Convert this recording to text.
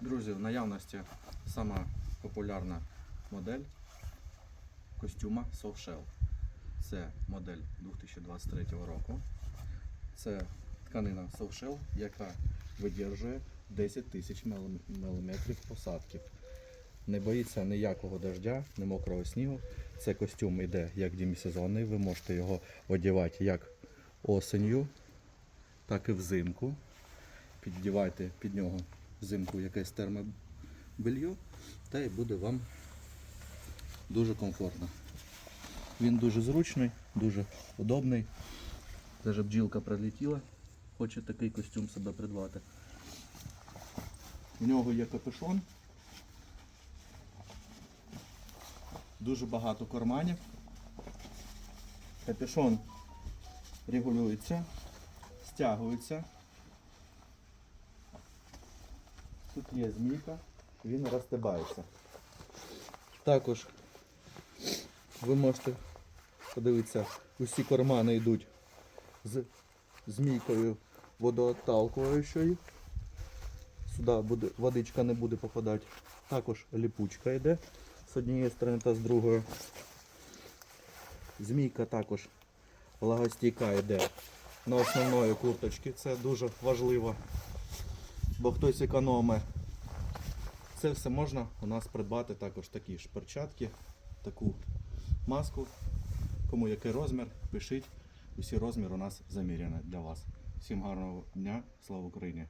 Друзі, в наявності сама популярна модель костюма Soft Shell. Це модель 2023 року. Це тканина Soft Shell, яка видержує 10 тисяч мм посадки. Не боїться ніякого дождя, ні мокрого снігу. Це костюм іде як демісезонний. Ви можете його одягати як осенью, так і взимку. Піддівайте під нього взимку якесь термобелье, та і буде вам дуже комфортно. Він дуже зручний, дуже удобний. Даже бджілка прилетіла, хоче такий костюм себе придбати. В нього є капюшон. Дуже багато карманів. Капюшон регулюється, стягується. Тут є змійка, він розстебається. Також ви можете подивитися, усі кармани йдуть з змійкою водоотталкуючою. Сюди буде, водичка не буде попадати. Також ліпучка йде з однієї сторони та з другої. Змійка також влагостійка йде на основної курточці. Це дуже важливо, бо хтось економить. Це все можна у нас придбати також такі ж перчатки, таку маску. Кому який розмір, пишіть. Усі розміри у нас заміряні для вас. Всім гарного дня, слава Україні!